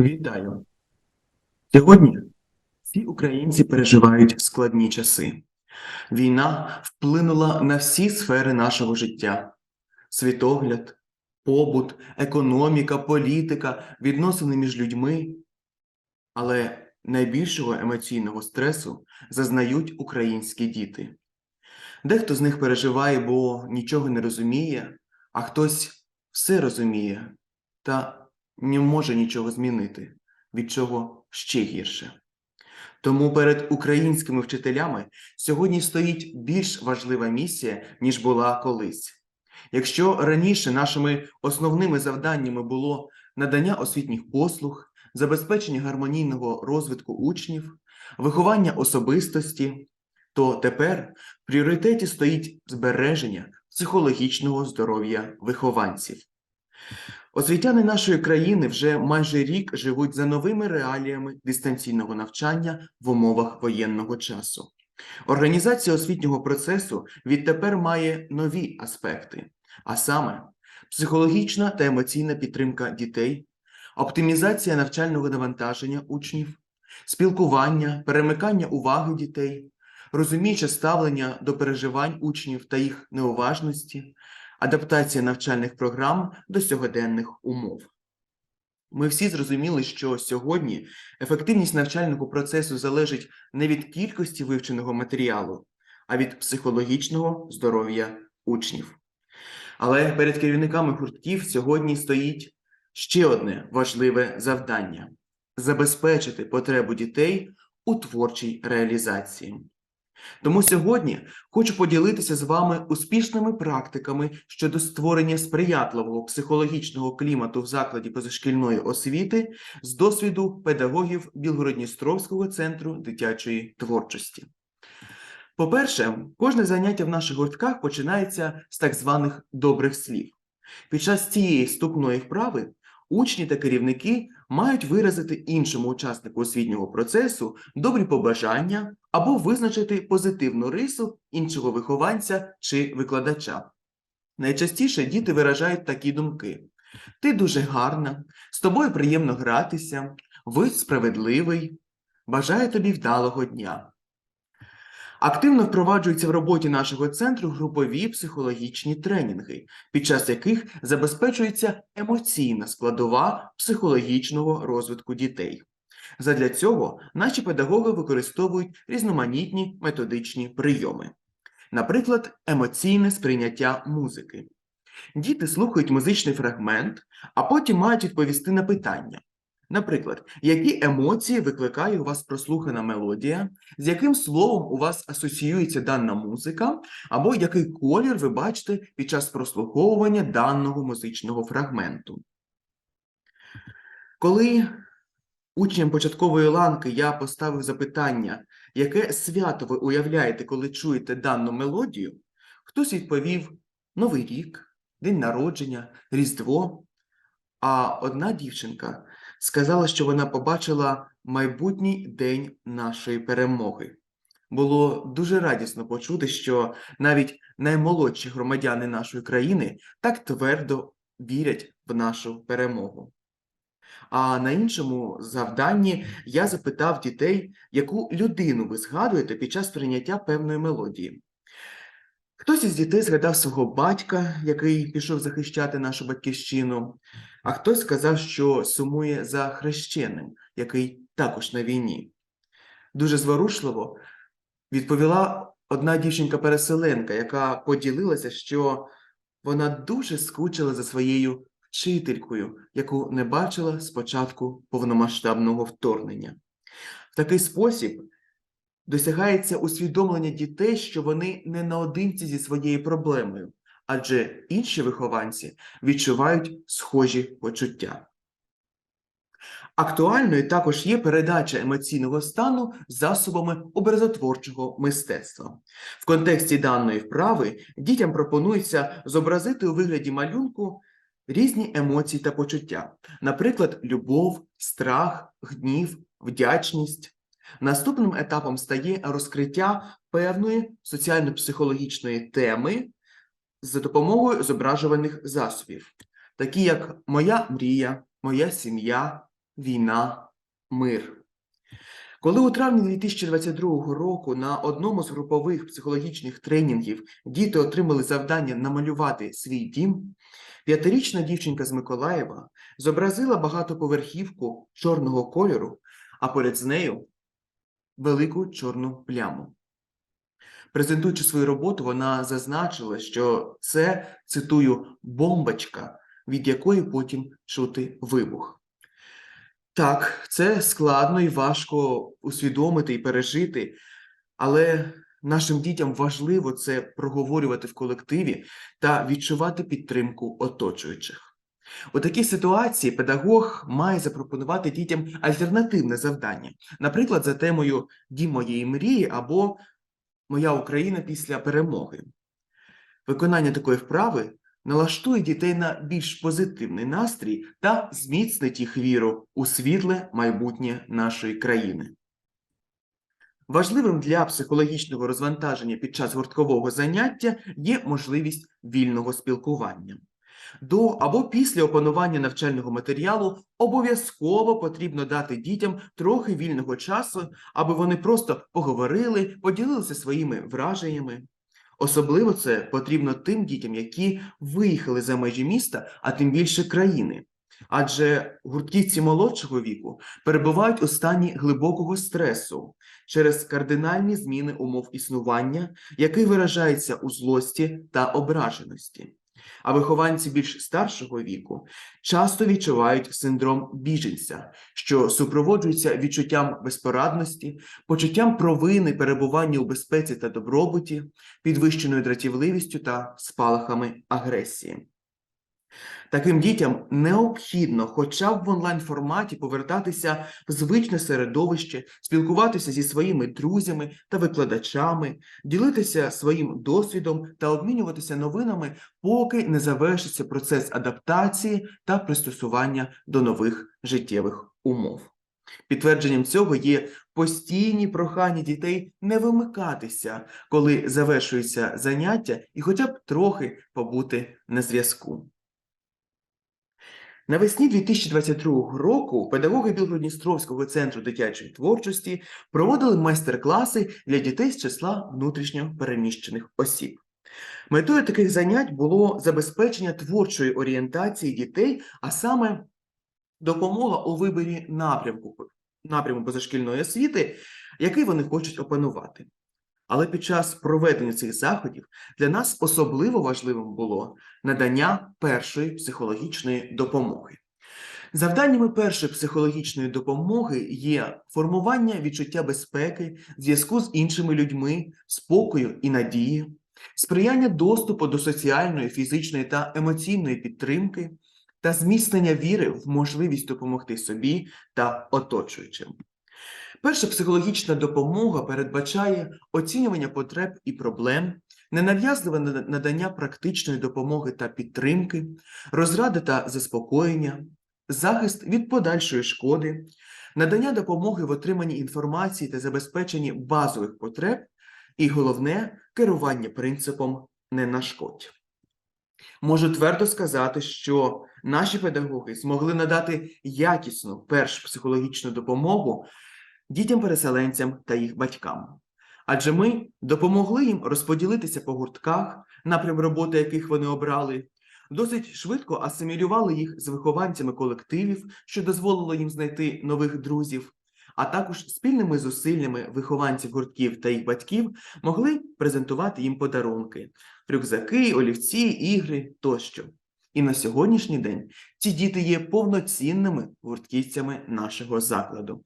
Вітаю! Сьогодні всі українці переживають складні часи. Війна вплинула на всі сфери нашого життя: світогляд, побут, економіка, політика, відносини між людьми. Але найбільшого емоційного стресу зазнають українські діти. Дехто з них переживає, бо нічого не розуміє, а хтось все розуміє та не може нічого змінити, від чого ще гірше. Тому перед українськими вчителями сьогодні стоїть більш важлива місія, ніж була колись. Якщо раніше нашими основними завданнями було надання освітніх послуг, забезпечення гармонійного розвитку учнів, виховання особистості, то тепер в пріоритеті стоїть збереження психологічного здоров'я вихованців. Освітяни нашої країни вже майже рік живуть за новими реаліями дистанційного навчання в умовах воєнного часу. Організація освітнього процесу відтепер має нові аспекти, а саме психологічна та емоційна підтримка дітей, оптимізація навчального навантаження учнів, спілкування, перемикання уваги дітей, розуміюче ставлення до переживань учнів та їх неуважності, адаптація навчальних програм до сьогоденних умов. Ми всі зрозуміли, що сьогодні ефективність навчального процесу залежить не від кількості вивченого матеріалу, а від психологічного здоров'я учнів. Але перед керівниками гуртків сьогодні стоїть ще одне важливе завдання забезпечити потребу дітей у творчій реалізації. Тому сьогодні хочу поділитися з вами успішними практиками щодо створення сприятливого психологічного клімату в закладі позашкільної освіти з досвіду педагогів Білгородністровського центру дитячої творчості. По-перше, кожне заняття в наших гуртках починається з так званих добрих слів. Під час цієї вступної вправи учні та керівники мають виразити іншому учаснику освітнього процесу добрі побажання або визначити позитивну рису іншого вихованця чи викладача. Найчастіше діти виражають такі думки: ти дуже гарна, з тобою приємно гратися, ви справедливий, бажаю тобі вдалого дня. Активно впроваджуються в роботі нашого центру групові психологічні тренінги, під час яких забезпечується емоційна складова психологічного розвитку дітей. Задля цього наші педагоги використовують різноманітні методичні прийоми, наприклад, емоційне сприйняття музики. Діти слухають музичний фрагмент, а потім мають відповісти на питання. Наприклад, які емоції викликає у вас прослухана мелодія, з яким словом у вас асоціюється дана музика, або який колір ви бачите під час прослуховування даного музичного фрагменту. Коли учням початкової ланки я поставив запитання, яке свято ви уявляєте, коли чуєте дану мелодію, хтось відповів Новий рік, День народження, Різдво. А одна дівчинка сказала, що вона побачила майбутній день нашої перемоги. Було дуже радісно почути, що навіть наймолодші громадяни нашої країни так твердо вірять в нашу перемогу. А на іншому завданні я запитав дітей, яку людину ви згадуєте під час прийняття певної мелодії. Хтось із дітей згадав свого батька, який пішов захищати нашу батьківщину, а хтось сказав, що сумує за хрещеним, який також на війні. Дуже зворушливо відповіла одна дівчинка-переселенка, яка поділилася, що вона дуже скучила за своєю вчителькою, яку не бачила з початку повномасштабного вторгнення. В такий спосіб досягається усвідомлення дітей, що вони не наодинці зі своєю проблемою, адже інші вихованці відчувають схожі почуття. Актуальною також є передача емоційного стану засобами образотворчого мистецтва. В контексті даної вправи дітям пропонується зобразити у вигляді малюнку різні емоції та почуття, наприклад, любов, страх, гнів, вдячність. Наступним етапом стає розкриття певної соціально-психологічної теми за допомогою зображуваних засобів, такі як моя мрія, моя сім'я, війна, мир. Коли у травні 2022 року на одному з групових психологічних тренінгів діти отримали завдання намалювати свій дім, п'ятирічна дівчинка з Миколаєва зобразила багатоповерхівку чорного кольору, а поряд з нею велику чорну пляму. Презентуючи свою роботу, вона зазначила, що це, цитую, бомбочка, від якої потім чути вибух. Так, це складно і важко усвідомити і пережити, але нашим дітям важливо це проговорювати в колективі та відчувати підтримку оточуючих. У такій ситуації педагог має запропонувати дітям альтернативне завдання, наприклад, за темою Дім моєї мрії або Моя Україна після перемоги. Виконання такої вправи налаштує дітей на більш позитивний настрій та зміцнить їх віру у світле майбутнє нашої країни. Важливим для психологічного розвантаження під час гурткового заняття є можливість вільного спілкування. До або після опанування навчального матеріалу обов'язково потрібно дати дітям трохи вільного часу, аби вони просто поговорили, поділилися своїми враженнями. Особливо це потрібно тим дітям, які виїхали за межі міста, а тим більше країни. Адже гуртківці молодшого віку перебувають у стані глибокого стресу через кардинальні зміни умов існування, який виражається у злості та ображеності. А вихованці більш старшого віку часто відчувають синдром біженця, що супроводжується відчуттям безпорадності, почуттям провини перебування у безпеці та добробуті, підвищеною дратівливістю та спалахами агресії. Таким дітям необхідно, хоча б в онлайн форматі, повертатися в звичне середовище, спілкуватися зі своїми друзями та викладачами, ділитися своїм досвідом та обмінюватися новинами, поки не завершиться процес адаптації та пристосування до нових життєвих умов. Підтвердженням цього є постійні прохання дітей не вимикатися, коли завершується заняття, і хоча б трохи побути на зв'язку. Навесні 2022 року педагоги Білгородністровського центру дитячої творчості проводили майстер-класи для дітей з числа внутрішньо переміщених осіб. Метою таких занять було забезпечення творчої орієнтації дітей, а саме допомога у виборі напрямку напряму позашкільної освіти, який вони хочуть опанувати. Але під час проведення цих заходів для нас особливо важливим було надання першої психологічної допомоги. Завданнями першої психологічної допомоги є формування відчуття безпеки, зв'язку з іншими людьми, спокою і надії, сприяння доступу до соціальної, фізичної та емоційної підтримки та зміцнення віри в можливість допомогти собі та оточуючим. Перша психологічна допомога передбачає оцінювання потреб і проблем, ненав'язливе надання практичної допомоги та підтримки, розради та заспокоєння, захист від подальшої шкоди, надання допомоги в отриманні інформації та забезпеченні базових потреб, і головне керування принципом не нашкодь. Можу твердо сказати, що наші педагоги змогли надати якісну першу психологічну допомогу дітям-переселенцям та їх батькам. Адже ми допомогли їм розподілитися по гуртках, напрям роботи яких вони обрали, досить швидко асимілювали їх з вихованцями колективів, що дозволило їм знайти нових друзів, а також спільними зусиллями вихованців гуртків та їх батьків могли презентувати їм подарунки, рюкзаки, олівці, ігри тощо. І на сьогоднішній день ці діти є повноцінними гуртківцями нашого закладу.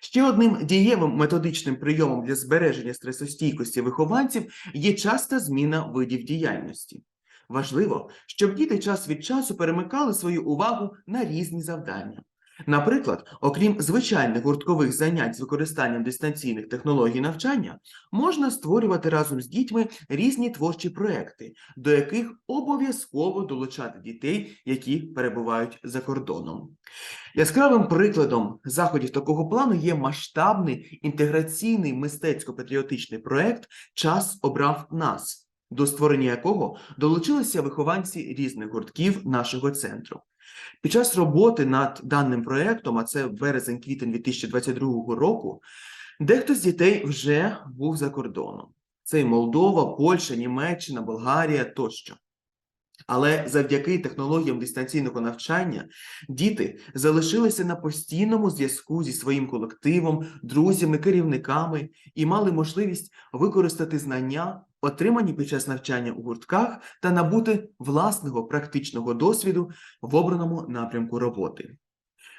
Ще одним дієвим методичним прийомом для збереження стресостійкості вихованців є часта зміна видів діяльності. Важливо, щоб діти час від часу перемикали свою увагу на різні завдання. Наприклад, окрім звичайних гурткових занять з використанням дистанційних технологій навчання, можна створювати разом з дітьми різні творчі проекти, до яких обов'язково долучати дітей, які перебувають за кордоном. Яскравим прикладом заходів такого плану є масштабний інтеграційний мистецько-патріотичний проект Час обрав нас, до створення якого долучилися вихованці різних гуртків нашого центру. Під час роботи над даним проєктом, а це березень-квітень 2022 року, дехто з дітей вже був за кордоном. Це і Молдова, Польща, Німеччина, Болгарія тощо. Але завдяки технологіям дистанційного навчання діти залишилися на постійному зв'язку зі своїм колективом, друзями, керівниками і мали можливість використати знання, отримані під час навчання у гуртках, та набути власного практичного досвіду в обраному напрямку роботи.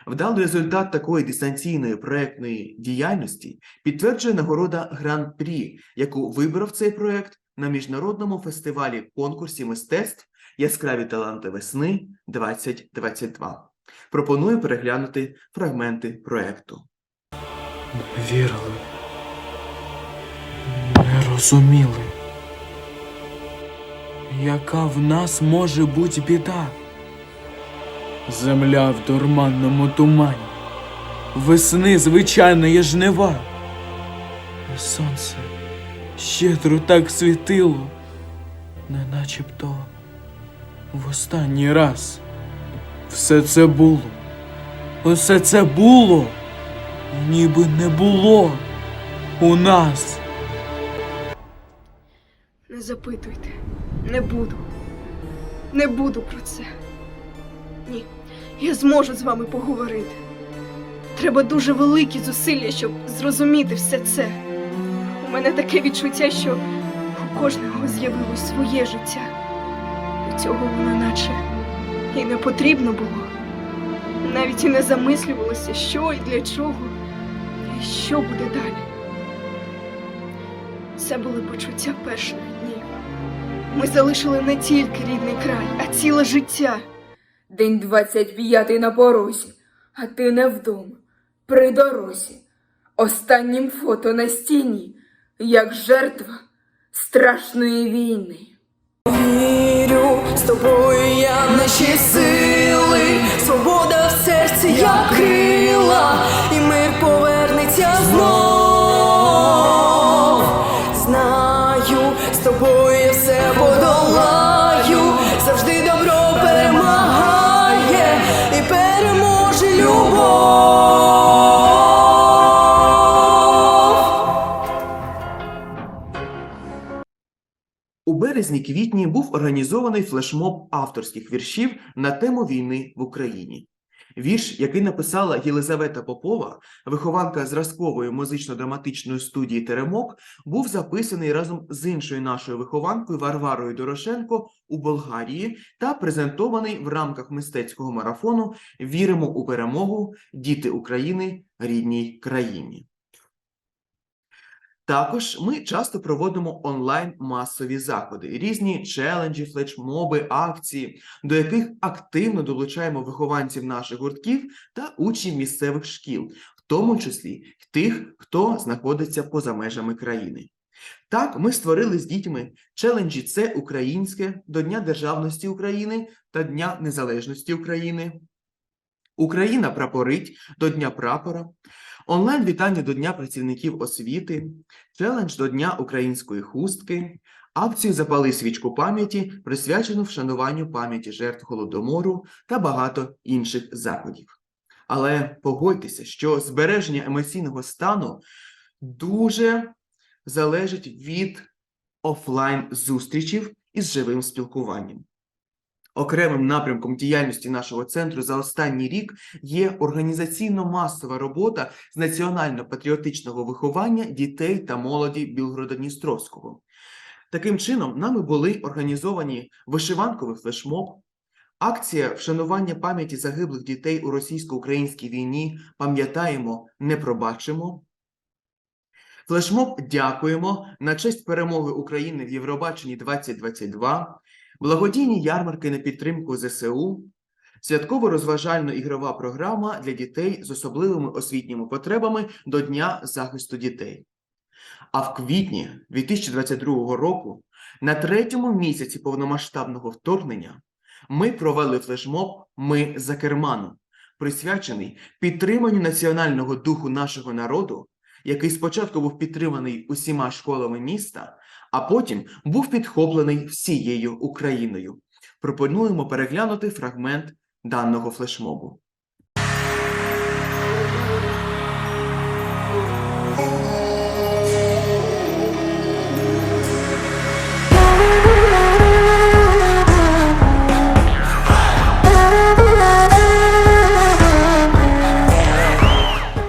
Вдалий результат такої дистанційної проектної діяльності підтверджує нагорода Гран-прі, яку вибрав цей проект на міжнародному фестивалі конкурсі мистецтв Яскраві таланти весни 2022. Пропоную переглянути фрагменти проекту. Не вірили. Не розуміли. Яка в нас може бути біда? Земля в дурманному тумані. Весни звичайне жнива. І сонце щедро так світило, не начебто в останній раз. Все це було. Усе це було ніби не було у нас. Не запитуйте, не буду. Не буду про це. Ні, я зможу з вами поговорити. Треба дуже великі зусилля, щоб зрозуміти все це. У мене таке відчуття, що у кожного з'явилось своє життя. Цього воно наче і не потрібно було. Навіть і не замислювалося, що і для чого, і що буде далі. Це були почуття перших днів. Ми залишили не тільки рідний край, а ціле життя. День 25 на порозі, а ти не вдома, при дорозі. Останнім фото на стіні, як жертва страшної війни. Вірю, з тобою я. Наші сили, свобода в серці, як крила, березні-квітні був організований флешмоб авторських віршів на тему війни в Україні. Вірш, який написала Єлизавета Попова, вихованка зразкової музично-драматичної студії Теремок, був записаний разом з іншою нашою вихованкою Варварою Дорошенко у Болгарії та презентований в рамках мистецького марафону Віримо у перемогу Діти України рідній країні. Також ми часто проводимо онлайн масові заходи, різні челенджі, флешмоби, акції, до яких активно долучаємо вихованців наших гуртків та учнів місцевих шкіл, в тому числі тих, хто знаходиться поза межами країни. Так, ми створили з дітьми челенджі Це українське до Дня Державності України та Дня Незалежності України. Україна прапорить до Дня прапора, онлайн вітання до Дня працівників освіти, челендж до Дня української хустки, акцію Запали свічку пам'яті, присвячену вшануванню пам'яті жертв Голодомору та багато інших заходів. Але погодьтеся, що збереження емоційного стану дуже залежить від офлайн зустрічів із живим спілкуванням. Окремим напрямком діяльності нашого центру за останній рік є організаційно-масова робота з національно-патріотичного виховання дітей та молоді Білгорода-Дністровського. Таким чином, нами були організовані вишиванковий флешмоб, акція вшанування пам'яті загиблих дітей у російсько-українській війні Пам'ятаємо, не пробачимо. Флешмоб Дякуємо на честь перемоги України в Євробаченні 2022, благодійні ярмарки на підтримку ЗСУ, святково-розважально-ігрова програма для дітей з особливими освітніми потребами до Дня захисту дітей. А в квітні 2022 року, на третьому місяці повномасштабного вторгнення, ми провели флешмоб Ми за керманом, присвячений підтриманню національного духу нашого народу, який спочатку був підтриманий усіма школами міста, а потім був підхоплений всією Україною. Пропонуємо переглянути фрагмент даного флешмобу.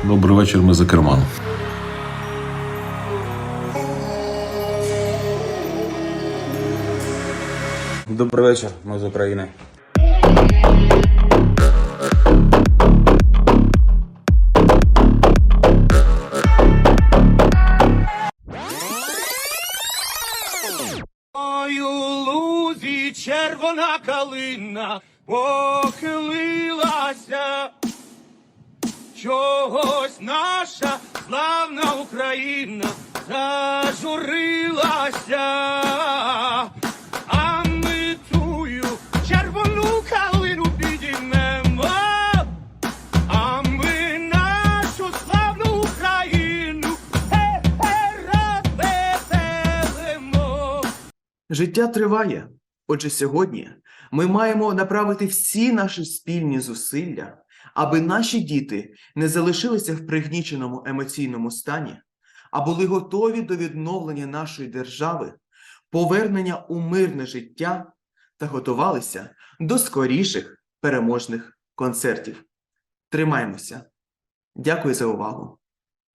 Добрий вечір, ми за керман. Добрий вечір, ми з України. Червона калина похилилася. Чогось наша славна Україна зажурилася. Життя триває. Отже, сьогодні ми маємо направити всі наші спільні зусилля, аби наші діти не залишилися в пригніченому емоційному стані, а були готові до відновлення нашої держави, повернення у мирне життя та готувалися до скоріших переможних концертів. Тримаємося. Дякую за увагу.